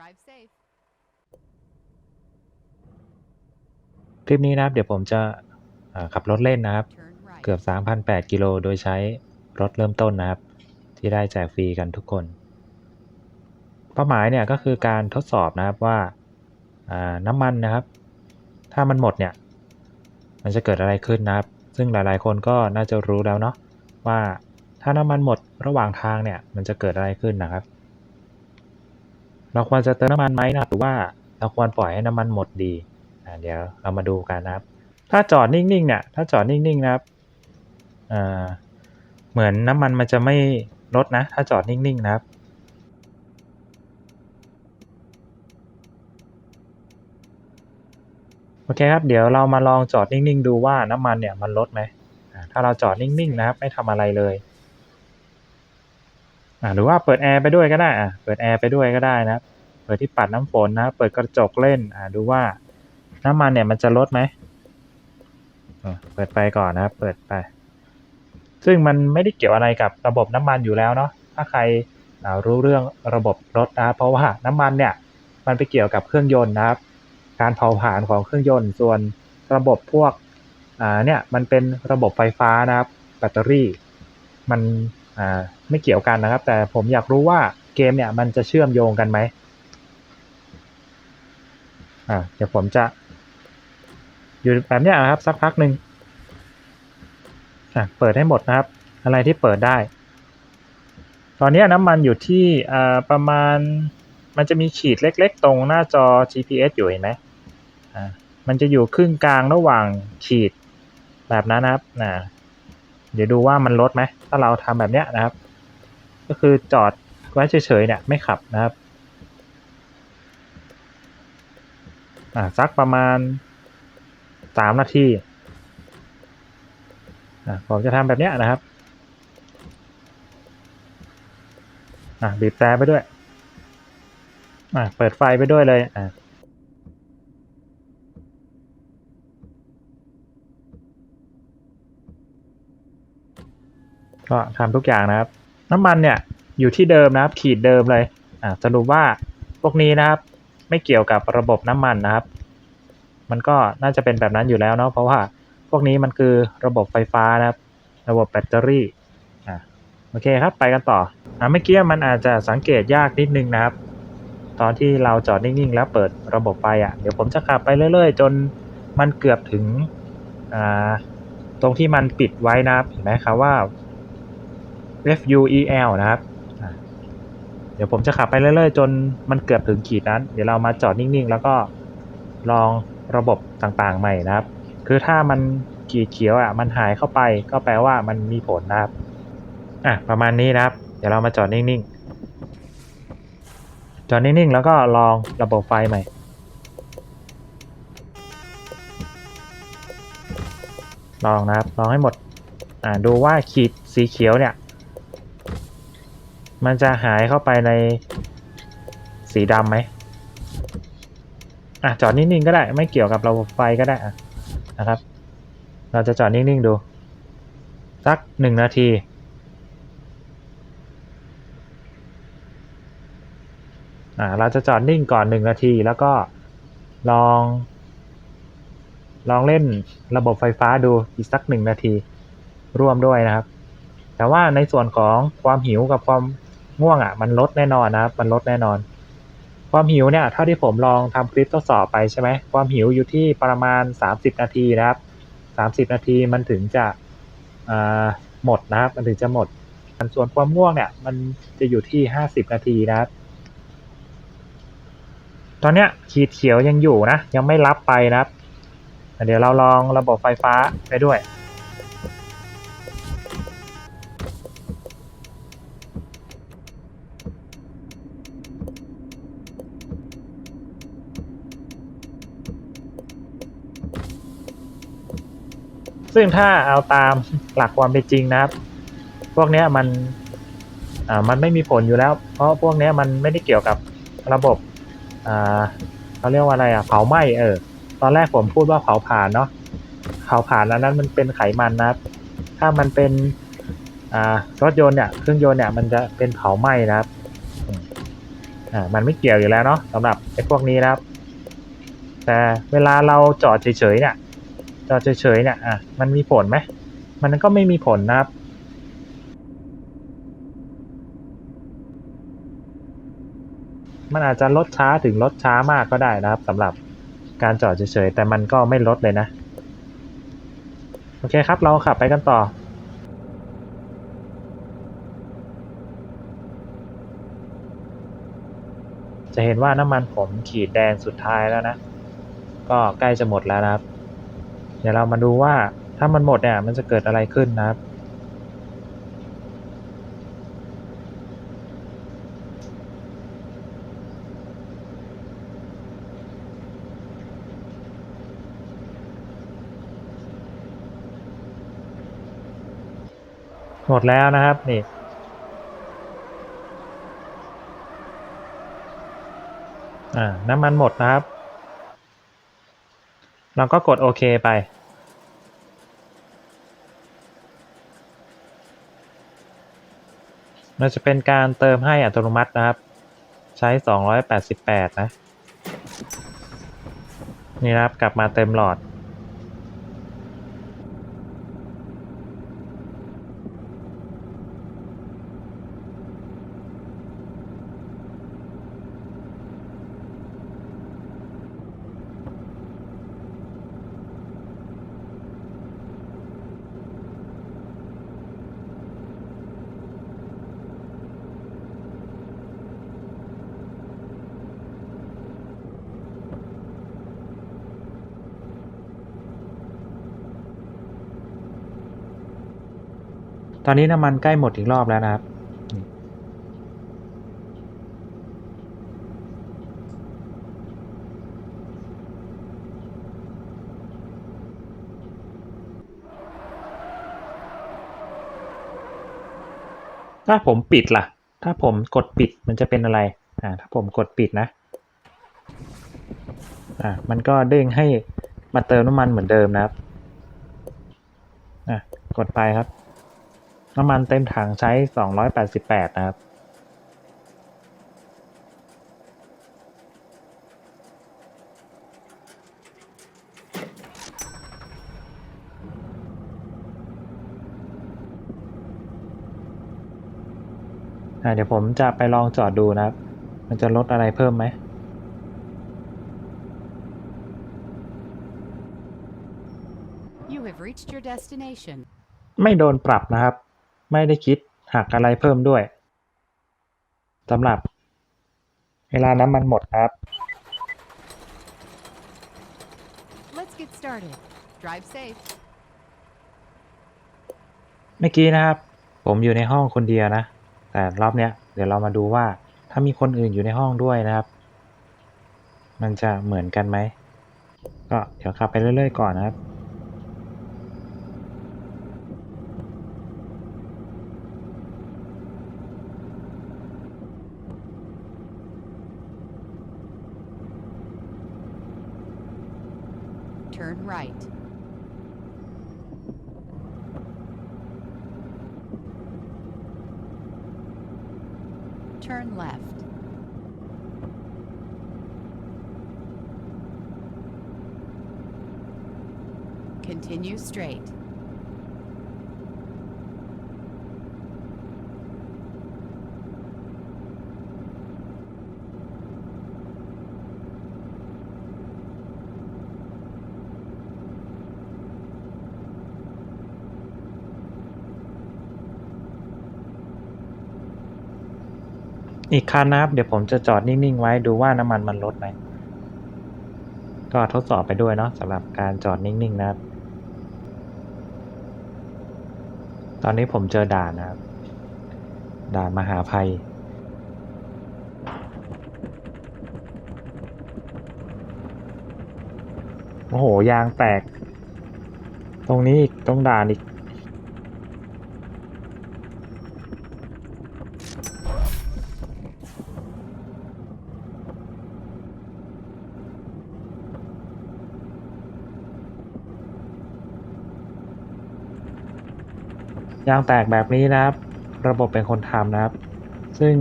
Drive safe. คลิปนี้นะครับ เดี๋ยวผมจะอ่าขับรถเล่นนะครับ Turn right. เกือบ3,008กิโลโดยใช้รถเริ่มต้นนะครับ ที่ได้แจกฟรีกันทุกคน เป้าหมายเนี่ยก็คือการทดสอบนะครับว่าอ่าน้ำมันนะครับ ถ้ามันหมดเนี่ย มันจะเกิดอะไรขึ้นนะครับ ซึ่งหลายๆ คนก็น่าจะรู้แล้วเนาะว่าถ้าน้ำมันหมดระหว่างทางเนี่ย มันจะเกิดอะไรขึ้นนะครับ เราควรจะเติมน้ำมันไหมนะหรือว่าเราควรปล่อยให้น้ำมันหมดดีอ่าเดี๋ยวเรามาดูกันนะครับ ถ้าจอดนิ่งๆเนี่ยถ้าจอดนิ่งๆนะครับอ่าเหมือนน้ำมันมันจะไม่ลดนะ ถ้าจอดนิ่งๆนะครับโอเคครับ เดี๋ยวเรามาลองจอดนิ่งๆ ดูว่าน้ำมันเนี่ยมันลดไหมอ่าถ้าเราจอดนิ่งๆนะครับ ไม่ทำอะไรเลย อ่าหรือว่าเปิดแอร์ไปด้วยก็ได้อ่าเปิดแอร์ไปด้วยก็ได้นะครับเปิดที่ปัดน้ำฝนนะครับเปิดกระจกเล่นอ่าดูว่าน้ำมันเนี่ยมันจะลดไหมอะเปิดไฟก่อนนะครับ เปิดไป ซึ่งมันไม่ได้เกี่ยวอะไรกับระบบน้ำมันอยู่แล้วเนาะถ้าใครอ่ารู้เรื่องระบบรถนะครับเพราะว่าน้ำมันเนี่ยมันไปเกี่ยวกับเครื่องยนต์นะครับ การเผาผลาญของเครื่องยนต์ ส่วนระบบพวกอ่าเนี่ยมันเป็นระบบไฟฟ้านะครับ แบตเตอรี่ มัน อ่าไม่เกี่ยวกันนะครับ แต่ผมอยากรู้ว่าเกมเนี่ยมันจะเชื่อมโยงกันไหมอ่าเดี๋ยวผมจะอยู่แบบนี้นะครับ สักพักหนึ่งอะเปิดให้หมดนะครับ อะไรที่เปิดได้ ตอนนี้น้ำมันอยู่ที่อ่าประมาณมันจะมีขีดเล็ก ๆ ตรงหน้าจอ GPS อยู่เห็นไหมอ่ามันจะอยู่ครึ่งกลางระหว่างขีดแบบนั้นนะครับนะ เดี๋ยวดูว่ามันลดไหมถ้าเราทำแบบเนี้ยนะครับ ก็คือจอดไว้เฉยๆเนี่ยไม่ขับนะครับอ่าสักประมาณสามนาทีอะผมจะทำแบบเนี้ยนะครับอะบีบแต่ไปด้วยอะเปิดไฟไปด้วยเลยอะ ก็ทำทุกอย่างนะครับ น้ำมันเนี่ยอยู่ที่เดิมนะครับ ขีดเดิมเลยอะสรุปว่าพวกนี้นะครับ ไม่เกี่ยวกับระบบน้ำมันนะครับ มันก็น่าจะเป็นแบบนั้นอยู่แล้วเนาะเพราะว่าพวกนี้มันคือระบบไฟฟ้านะครับ ระบบแบตเตอรี่อะโอเคครับไปกันต่ออะเมื่อกี้มันอาจจะสังเกตยากนิดนึงนะครับ ตอนที่เราจอดนิ่งๆแล้วเปิดระบบไฟอะเดี๋ยวผมจะขับไปเรื่อยๆ จนมันเกือบถึงอ่าตรงที่มันปิดไว้นะครับเห็นไหมครับว่า FUEL นะครับ เดี๋ยวผมจะขับไปเรื่อยๆ จนมันเกือบถึงขีดนั้น เดี๋ยวเรามาจอดนิ่งๆ แล้วก็ลองระบบต่างๆใหม่นะครับ คือถ้ามันขีดเขียวอะ มันหายเข้าไปก็แปลว่ามันมีผลนะครับ อะ ประมาณนี้นะครับ เดี๋ยวเรามาจอดนิ่งๆ จอดนิ่งๆ แล้วก็ลองระบบไฟใหม่ลองนะครับลองให้หมดอ่าดูว่าขีดสีเขียวเนี่ย มันจะหายเข้าไปในสีดำไหมอะจอดนิ่งๆก็ได้ ไม่เกี่ยวกับระบบไฟก็ได้อะนะครับ เราจะจอดนิ่งๆดู สักหนึ่งนาที อ่าเราจะจอดนิ่งก่อนหนึ่งนาทีแล้วก็ลอง ลองเล่นระบบไฟฟ้าดูอีกสักหนึ่งนาทีร่วมด้วยนะครับ แต่ว่าในส่วนของความหิวกับความ ง่วงอะ มันลดแน่นอนนะครับมันลดแน่นอน ความหิวเนี่ยเท่าที่ผมลองทำคลิปทดสอบไปใช่ไหมความหิวอยู่ที่ประมาณ 30 นาทีนะครับ 30 นาทีมันถึงจะหมดนะครับมันถึงจะหมดส่วนความง่วงเนี่ย มันจะอยู่ที่ 50 นาทีนะครับตอนเนี้ยขีดเขียวยังอยู่นะ ยังไม่รับไปนะครับ เดี๋ยวเราลองระบบไฟฟ้าไปด้วย ซึ่งถ้าเอาตามหลักความเป็นจริงนะครับ พวกนี้มันอ่ามันไม่มีผลอยู่แล้ว เพราะพวกนี้มันไม่ได้เกี่ยวกับระบบอ่าเขาเรียกว่าอะไรอะเผาไหม้เออตอนแรกผมพูดว่าเผาผ่านเนาะเผาผ่านแล้วนั้นมันเป็นไขมันนะครับ ถ้ามันเป็นอ่ารถยนต์เนี่ยเครื่องยนต์เนี่ยมันจะเป็นเผาไหม้นะครับอ่ามันไม่เกี่ยวอยู่แล้วเนาะสำหรับไอ้พวกนี้นะครับ แต่เวลาเราจอดเฉยๆเนี่ย จอดเฉยๆเนี่ยอะมันมีผลไหมมันก็ไม่มีผลนะครับมันอาจจะลดช้าถึงลดช้ามากก็ได้นะครับสำหรับการจอดเฉยๆ แต่มันก็ไม่ลดเลยนะ โอเคครับ เราขับไปกันต่อ จะเห็นว่าน้ำมันผมขีดแดงสุดท้ายแล้วนะ ก็ใกล้จะหมดแล้วนะครับ เดี๋ยวเรามาดูว่าถ้ามันหมดเนี่ยมันจะเกิดอะไรขึ้นนะครับ หมดแล้วนะครับนี่อ่าน้ำมันหมดนะครับ เราก็กดโอเคไป มันจะเป็นการเติมให้อัตโนมัตินะครับ ใช้ 288 นะ นี่นะครับกลับมาเต็มหลอด ตอนนี้น้ำมันใกล้หมดอีกรอบแล้วนะครับ ถ้าผมปิดล่ะ ถ้าผมกดปิดมันจะเป็นอะไร อ่า ถ้าผมกดปิดนะ อ่า มันก็เด้งให้มาเติมน้ำมันเหมือนเดิมนะครับ อะ กดไปครับ น้ำมันเต็มถังใช้288นะครับอะเดี๋ยวผมจะไปลองจอดดูนะครับ มันจะลดอะไรเพิ่มไหม You have reached your destination. ไม่โดนปรับนะครับ ไม่ได้คิดหักอะไรเพิ่มด้วยสำหรับ เวลาน้ำมันหมดครับ Let's get started. Drive safe. เมื่อกี้นะครับ ผมอยู่ในห้องคนเดียวนะ แต่รอบเนี้ยเดี๋ยวเรามาดูว่าถ้ามีคนอื่นอยู่ในห้องด้วยนะครับ มันจะเหมือนกันไหม ก็เดี๋ยวขับไปเรื่อยๆก่อนนะครับ Turn right. Turn left. Continue straight. อีกคันนะครับ เดี๋ยวผมจะจอดนิ่งๆไว้ดูว่าน้ำมันมันลดไหมก็ทดสอบไปด้วยเนาะสำหรับการจอดนิ่งๆนะครับ ตอนนี้ผมเจอด่านนะครับ ด่านมหาภัย โอ้โห ยางแตก ตรงนี้อีกตรงด่านอีก ยางแตกแบบนี้นะครับ ระบบเป็นคนทำนะครับ ซึ่ง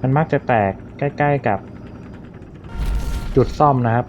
มันมักจะแตกใกล้ ๆกับจุดซ่อมนะครับ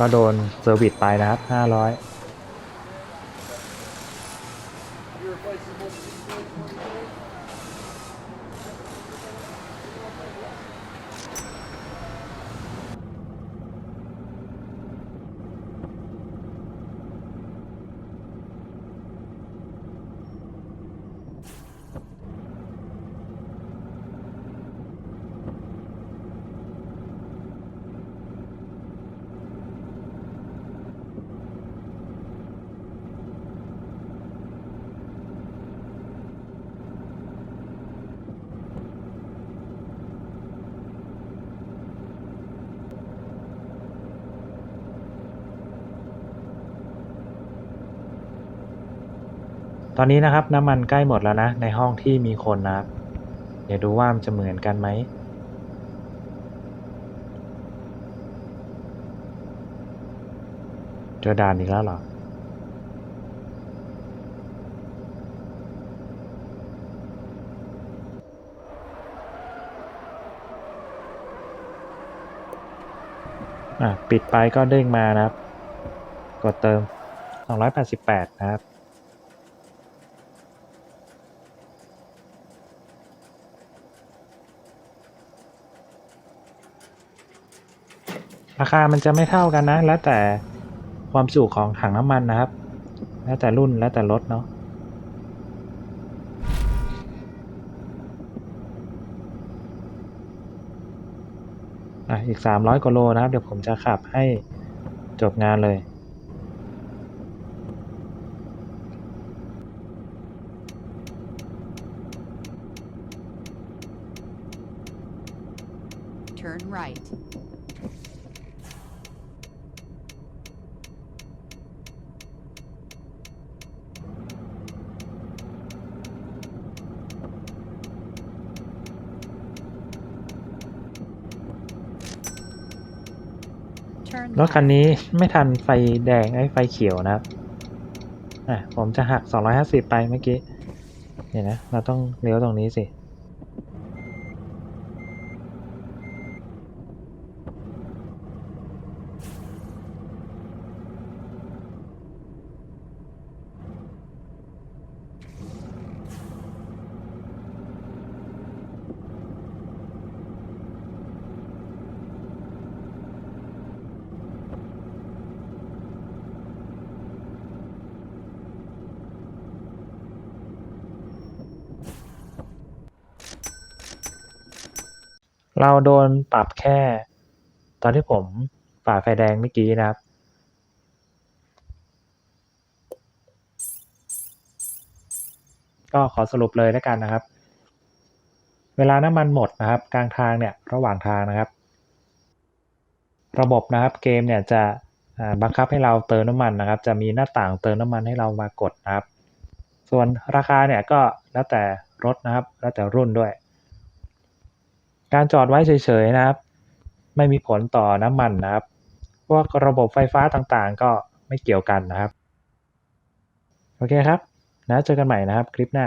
ก็โดนเซอร์วิสไปนะครับ500ตอ อนนี้นะครับน้ำมันใกล้หมดแล้วนะ ในห้องที่มีคนนะครับ เดี๋ยวดูว่ามันจะเหมือนกันไหมเจอด่านอีกแล้วเหรอ อะ ปิดไปก็เด้งมานะครับ กดเติม 288 นะครับ ราคามันจะไม่เท่ากันนะ แล้วแต่ความจุของถังน้ำมันนะครับ แล้วแต่รุ่นแล้วแต่รถเนาะอะอีก 300กว่าโลนะครับ เดี๋ยวผมจะขับให้จบงานเลย Turn right. รถคันนี้ไม่ทันไฟแดงไอ้ไฟเขียวนะครับอะผมจะหัก 250 ไปเมื่อกี้เห็นนะ เราต้องเลี้ยวตรงนี้สิ เราโดนปรับแค่ ตอนที่ผมฝ่าไฟแดงเมื่อกี้นะครับ ก็ขอสรุปเลยแล้วกันนะครับ เวลาน้ำมันหมดนะครับ กลางทางเนี่ยระหว่างทางนะครับ ระบบนะครับเกมเนี่ยจะบังคับให้เราเติมน้ำมันนะครับ จะมีหน้าต่างเติมน้ำมันให้เรามากดนะครับ ส่วนราคาเนี่ยก็แล้วแต่รถนะครับ แล้วแต่รุ่นด้วย การจอดไว้เฉยๆนะครับ ไม่มีผลต่อน้ำมันนะครับ พวกระบบไฟฟ้าต่างๆ ก็ไม่เกี่ยวกันนะครับ โอเคครับ นะเจอกันใหม่นะครับคลิปหน้า